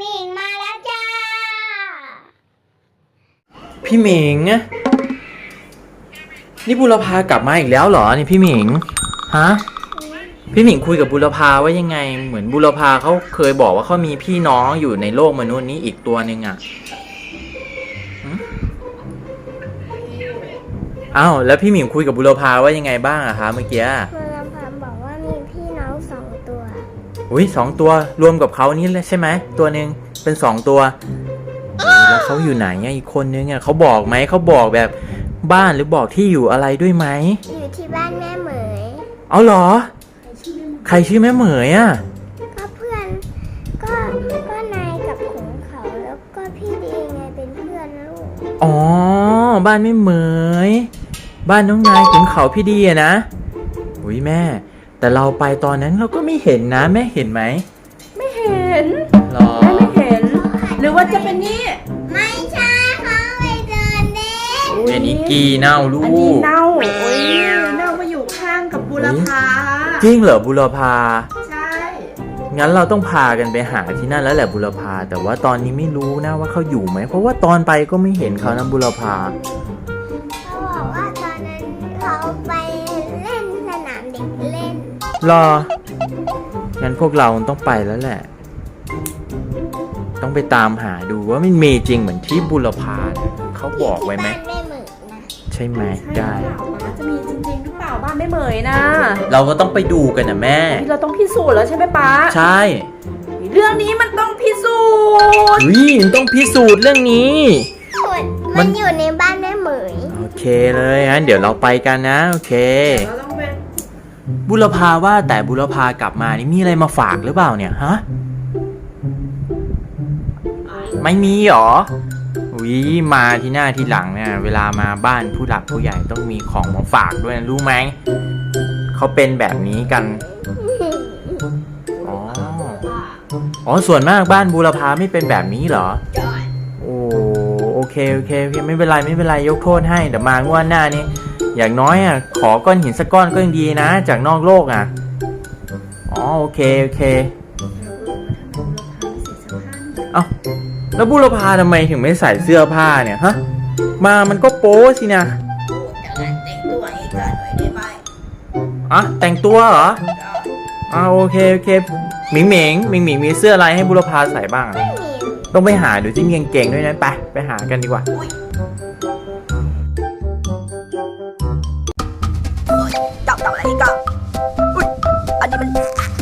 หมิงมาแล้วจ้า พี่หมิง นี่บุรพากลับมาอีกแล้วเหรอนี่พี่หมิง ฮะ พี่หมิงคุยกับบุรพาว่ายังไง เหมือนบุรพาเขาเคยบอกว่าเขามีพี่น้องอยู่ในโลกมนุษย์นี้อีกตัวหนึ่งอะอ้าวแล้วพี่หมิงคุยกับบุรพาว่ายังไงบ้างอะคะเมื่อกี้ เมืองพัมบอกว่ามีพี่น้องสองตัว อุ้ยสองตัวรวมกับเขานี่แหละใช่ไหมตัวหนึ่งเป็นสองตัวเฮ้ยแล้วเขาอยู่ไหนอะอีกคนนึงอะเขาบอกไหมเขาบอกแบบบ้านหรือบอกที่อยู่อะไรด้วยไหมอยู่ที่บ้านแม่เหมยเอาเหรอ ใครชื่อแม่เหมยอะก็เพื่อนก็ก็นายกับขงเขาแล้วก็พี่ดีไงเป็นเพื่อนลูกอ๋อบ้านแม่เหมย บ้านน้องนายขุนเขาพี่ดีอะนะอุ้ยแม่ แต่เราไปตอนนั้นเราก็ไม่เห็นนะแม่เห็นไหมไม่เห็นหรอแม่ไม่เห็น หรือว่าจะเป็นนี่ไม่ใช่เขาไปเดินเล่นอันนี้กีเน่าลูอันนี้กเน่าโอ้ยเน่ามาอยู่ข้างกับบุรพาจริงเหรอบุรพา ใช่งั้นเราต้องพากันไปหาที่นั่นแล้วแหละบุรพา แต่ว่าตอนนี้ไม่รู้นะว่าเขาอยู่ไหม เพราะว่าตอนไปก็ไม่เห็นเขานะบุรพาเขา รอ งั้นพวกเราต้องไปแล้วแหละ ต้องไปตามหาดูว่ามันมีจริงเหมือนที่บุรพาเนี่ยเขาบอกไว้ไหม ที่บ้านแม่เหมยนะใช่ไหมใช่ได้ หรือเปล่าป้าจะมีจริงๆหรือเปล่าบ้านไม่เหมยนะเราก็ต้องไปดูกันนะแม่เราต้องพิสูจน์แล้วใช่ไหมป้าใช่เรื่องนี้มันต้องพิสูจน์วิต้องพิสูจน์เรื่องนี้ส่วนมัมันนอยู่ในบ้านแม่เหมย โอเคเลยงั้นเดี๋ยวเราไปกันนะ โอเคเราต้องไป บุรพาว่าแต่บุรพากลับมานี่มีอะไรมาฝากหรือเปล่าเนี่ยฮะไม่มีหรอวิมาที่หน้าที่หลังเนี่ยเวลามาบ้านผู้หลักผู้ใหญ่ต้องมีของมาฝากด้วยนะรู้ไหมเขาเป็นแบบนี้กันอ๋ออ๋อส่วนมากบ้านบูรพาไม่เป็นแบบนี้เหรอโอ้โอเคโอเคไม่เป็นไรไม่เป็นไรยกโทษให้เดี๋ยวมางวดหน้านี่ อย่างน้อยอะขอก้อนหินสักก้อนก็ยังดีนะ จากนอกโลกอะ อ๋อโอเคโอเคเอ้าแล้วบุรพาทำไมถึงไม่ใส่เสื้อผ้าเนี่ยฮะ มามันก็โป๊สินะอะแต่งตัวเหรออ่าโอเคโอเคหมิงหมิงหมิงหมิงมีเสื้ออะไรให้บุรพาใส่บ้างอะไม่มีต้องไปหาดูที่เก่งๆด้วยนะไปไปหากันดีกว่า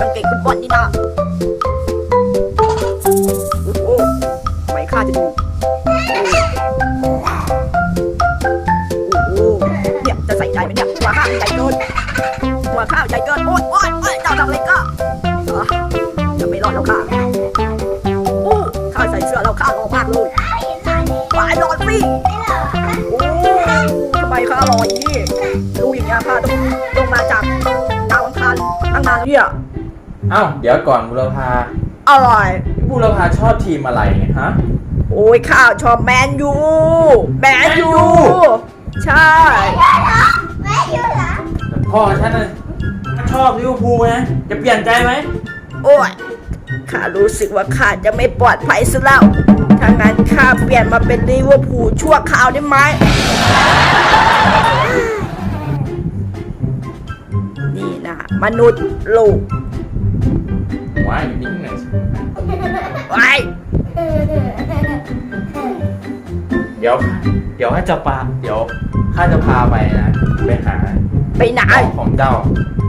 มันกางเก่งฟุตบอลนี่นะโอ้โหไม่ค่าจะดูโอ้โหเนี่ยจะใส่ใจไหมเนี่ยหัวข้าวใจเกินหัวข้าวใจเกินโอ๊ยโอ๊ยโอ๊ยเจ้าทำอะไรก็จะไม่รอดแล้วค่ะโอ้ข้าใส่เสื้อแล้วข้ารอมากเลยปลายรอดสิโอ้ทำไมข้ารออย่างนี้รู้อย่างเงี้ยข้าต้องต้องมาจากดาวอังคารตั้งนานแล้วเนี่ย อ้าเดี๋ยวก่อนบุรพาอร่อย บุรพาชอบทีมอะไรเนี่ยฮะ โอ้ยข้าวชอบแมนยู แมนยู แมนยู ใช่แม่อยู่เหรอพ่อฉันน่ะชอบลิเวอร์พูลนะจะเปลี่ยนใจไหมโอ้ยข้ารู้สึกว่าข้าจะไม่ปลอดภัยซะแล้วถ้างั้นข้าเปลี่ยนมาเป็นลิเวอร์พูลชั่วคราวได้ไหมนี่นะมนุษย์ลูก ว้ายนิ่งหน่อยสิไว้เดี๋ยว เดี๋ยวข้าจะพาเดี๋ยวข้าจะพาไปนะ ไปหาไปไหนของของเจ้า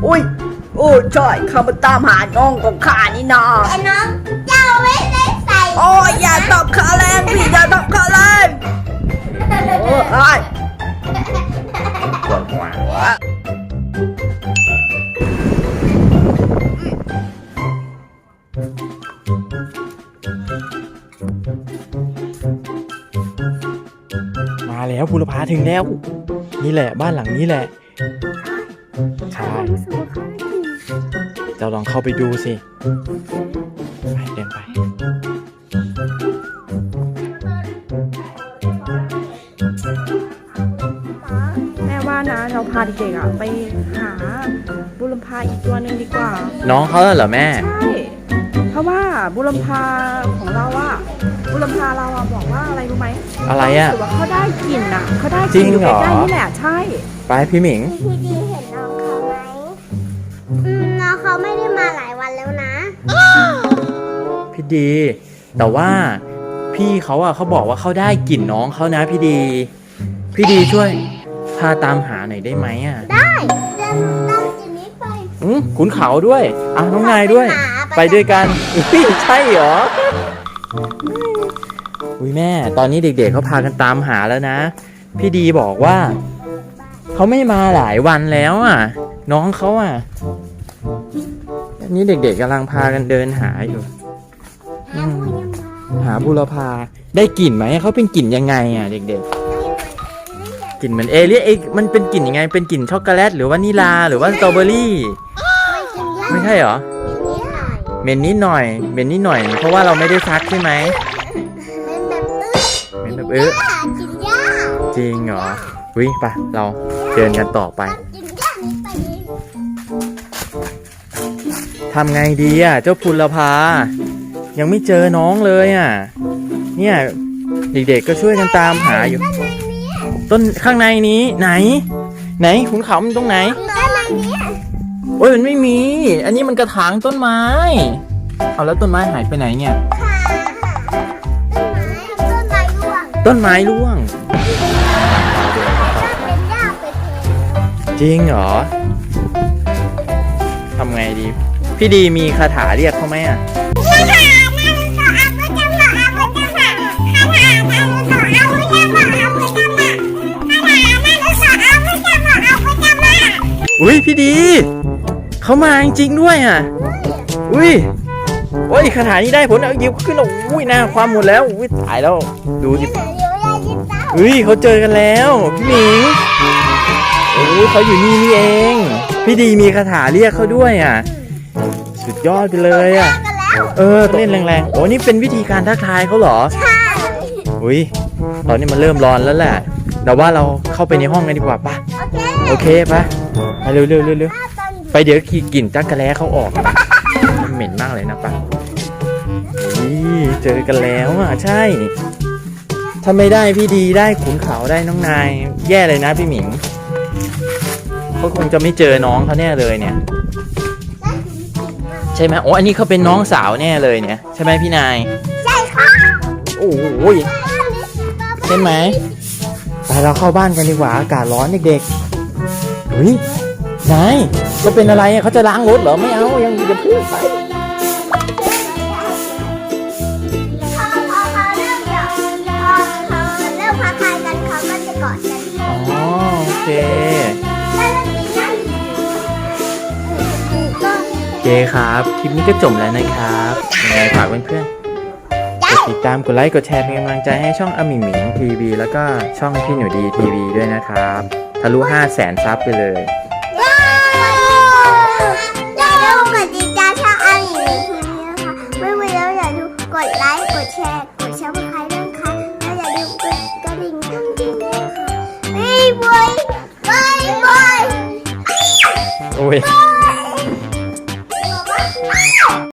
อุ้ยโอ้ยใช่ข้ามาตามหาน้องของข้านี่นาแต่น้องเจ้าไม่ได้ใส่โอ้ยอย่าตบขาแรงพี่อย่าตบขาแรงโอ้ยปวดหัว ถึงแล้ว นี่แหละบ้านหลังนี้แหละใช่เจ้าลองเข้าไปดูสิไปเดินไป แม่ว่านะเราพาเด็กๆอะไปหาบุรพาอีกตัวหนึ่งดีกว่า น้องเขาเหรอแม่ ใช่ เพราะราะว่าบุรพาของเราอะ บุรพาเราอะบอกว่าอะไรรู้ไหมอะไรอะ รู้สึกว่าเขาได้กลิ่นอะเขาได้กจริลิ่นงอยู่เหรอ ใกล้ๆนี่แหละใช่ ไปพี่หมิง พี่ดีเห็นน้องเขาไหม อืมน้องเขาไม่ได้มาหลายวันแล้วนะ พี่ดี แต่ว่าพี่เขาอะเขาบอกว่าเขาได้กลิ่นน้องเขานะพี่ดี พี่ดีช่วย พาตามหาหน่อยได้ไหมอะได้เดินตามจินี้ไป อืมขุนเขาด้วยอะน้องนายด้วย ไปหาไปด้วยกันอุ๊ยใช่เหรอ อุ้ยแม่ ตอนนี้เด็กๆเขาพากันตามหาแล้วนะ พี่ดีบอกว่า เขาไม่มาหลายวันแล้วอะ น้องเขาอะอันนี้เด็กๆกำลังพากันเดินหาอยู่หาบุรพาได้กลิ่นไหมเขาเป็นกลิ่นยังไงอะ เด็กๆกลิ่นเหมือนเอเลี่ยเอมันเป็นกลิ่นยังไง เป็นกลิ่นช็อกโกแลตหรือว่านิลาหรือว่าสตรอเบอรี่ ไม่ไม่ใช่เหรอ เหม็นนิดหน่อยเหม็นนิดหน่อย เพราะว่าเราไม่ได้ซักใช่ไหมเป็นแบบตื้อเหม็นแบบเอ๊ะกินยากจริงเหรอวิไปเราเดินกันต่อไปกินยากนี่ไปนี่ทำไงดีอะเจ้าพุลภา ยังไม่เจอน้องเลยอะ เนี่ยเด็กๆก็ช่วยกันตามหาอยู่ด้านในนี้ต้นข้างในนี้ไหน ไหนขุนเขามันตรงไหน ด้านในนี้ โอ้ยมันไม่มี อันนี้มันกระถางต้นไม้ เอาแล้วต้นไม้หายไปไหนเนี่ยค่ะต้นไม้ต้นไม้ร่วงต้นไม้ร่วง เป็นหญ้าไปแทนจริงเหรอ ทำไงดี พี่ดีมีคาถาเรียกเขาไหมอะ อุ้ยพี่ดี เขามาจริงๆด้วยอะ อุ้ยโอ้ยคาถานี้ได้ผลเอาหยิบขึ้นแล้วอุ้ยหน้าความหมดแล้ว อุ้ยตายแล้ว ดูดิอุ้ยเขาเจอกันแล้ว พี่หมิงโอ้ยเขาอยู่นี่นี่เอง พี่ดีมีคาถาเรียกเขาด้วยอะ สุดยอดไปเลยอะ เออต้องเล่นแรงๆ โอ้นี่เป็นวิธีการทักทายเขาเหรออุ้ยตอนนี้มันเริ่มร้อนแล้วแหละแต่ว่าเราเข้าไปในห้องกันดีกว่าปะโอเคปะไปเร็วเร็วเร็วเร็ว ไปเดี๋ยวขี่กลิ่นจักระแล้เขาออกมันเหม็นมากเลยนะปะนี่เจอกันแล้วอะใช่ ถ้าไม่ได้พี่ดีได้ขุนเขาได้น้องนาย แย่เลยนะพี่หมิงเขาคงจะไม่เจอน้องเขาแน่เลยเนี่ย ใช่ไหมโอ้อันนี้เขาเป็นน้องสาวแน่เลยเนี่ย ใช่ไหมพี่นายใช่ค่ะโอ้โหใช่ไหมไปเราเข้าบ้านกันดีกว่าอากาศร้อนเด็กๆเฮ้ย นายเขาเป็นอะไรอะเขาจะล้างรถเหรอไม่เอายังจะพูดไปพอพอเขาเริ่มเดี๋ยวพอเขาเริ่มพักทายกันเขาก็จะกอดกันอ๋อโอเคแล้วก็กินนั่นก็โอเคครับคลิปนี้ก็จบแล้วนะครับยังไงฝากเพื่อนๆกดติดตามกดไลค์กดแชร์เป็นกำลังใจให้ช่องอมิหมิงทีวีแล้วก็ช่องพี่หนูดีทีวีด้วยนะครับทะลุ5 0 0แสนซับไปเลย ดไลค์ กดแชร์ กดแชร์เพื่อใครด้วยคะแล้วอย่าลืมกดกระดิ่งกุ้งกิ้งด้วยค่ะบ๊ายบายบ๊ายบาย โอ้ย บาย